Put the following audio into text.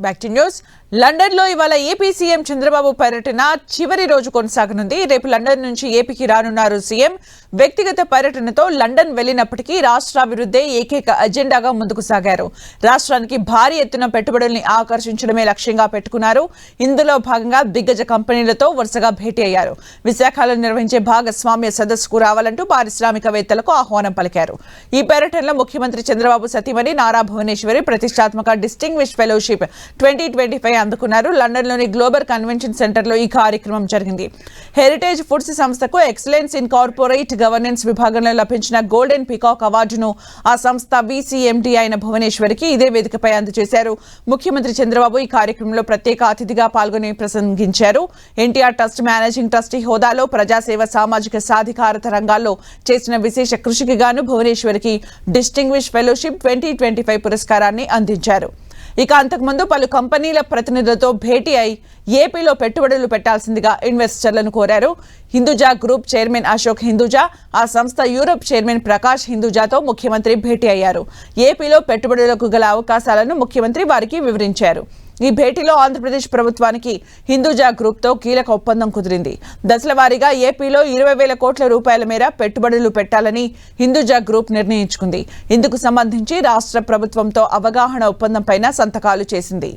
Back to news. లండన్లో ఇవాళ AP CM Chandrababu పర్యటన చివరి రోజు కొనసాగనుంది. రేపు లండన్ నుంచి ఏపీకి రానున్నారు సీఎం. వ్యక్తిగత పర్యటనతో లండన్ వెళ్ళినప్పటికీ రాష్ట్రాభివృద్ధే ఏకైక అజెండాగా ముందుకు సాగారు. రాష్ట్రానికి భారీ ఎత్తున పెట్టుబడుల్ని ఆకర్షించడమే లక్ష్యంగా పెట్టుకున్నారు. ఇందులో భాగంగా దిగ్గజ కంపెనీలతో వరుసగా భేటీ అయ్యారు. విశాఖలో నిర్వహించే భాగస్వామ్య సదస్సుకు రావాలంటూ పారిశ్రామికవేత్తలకు ఆహ్వానం పలికారు. ఈ పర్యటనలో ముఖ్యమంత్రి చంద్రబాబు సతీమణి నారా భువనేశ్వరి ప్రతిష్టాత్మక distinguish fellowship twenty twenty five అందుకున్నారు. లండన్లోని గ్లోబల్ కన్వెన్షన్ సెంటర్లో ఈ కార్యక్రమం జరిగింది. హెరిటేజ్ ఫుడ్స్ సంస్థకు ఎక్సలెన్స్ ఇన్ కార్పొరేట్ గవర్నెన్స్ విభాగంలో లభించిన గోల్డెన్ పికాక్ అవార్డును ఆ సంస్థ బీసీఎండీ అయిన భువనేశ్వరికి ఇదే వేదికపై అందజేశారు. ముఖ్యమంత్రి చంద్రబాబు ఈ కార్యక్రమంలో ప్రత్యేక అతిథిగా పాల్గొని ప్రసంగించారు. ఎన్టీఆర్ ట్రస్ట్ మేనేజింగ్ ట్రస్టీ హోదాలో ప్రజాసేవ సామాజిక సాధికారత రంగాల్లో చేసిన విశేష కృషికి గాను భువనేశ్వరికి distinguish fellowship twenty twenty five పురస్కారాన్ని అందించారు. ఇక అంతకుముందు పలు కంపెనీల ప్రతినిధులతో భేటీ అయి ఏపీలో పెట్టుబడులు పెట్టాల్సిందిగా ఇన్వెస్టర్లను కోరారు. హిందూజా గ్రూప్ చైర్మన్ అశోక్ హిందూజా ఆ సంస్థ యూరోప్ చైర్మన్ ప్రకాష్ హిందూజాతో ముఖ్యమంత్రి భేటీ అయ్యారు. ఏపీలో పెట్టుబడులకు గల అవకాశాలను ముఖ్యమంత్రి వారికి వివరించారు. ఈ భేటీలో ఆంధ్రప్రదేశ్ ప్రభుత్వానికి హిందూజా గ్రూప్తో కీలక ఒప్పందం కుదిరింది. దశల వారీగా ఏపీలో ఇరవై వేల కోట్ల రూపాయల మేర పెట్టుబడులు పెట్టాలని హిందూజా గ్రూప్ నిర్ణయించుకుంది. ఇందుకు సంబంధించి రాష్ట్ర ప్రభుత్వంతో అవగాహన ఒప్పందంపైన సంతకాలు చేసింది.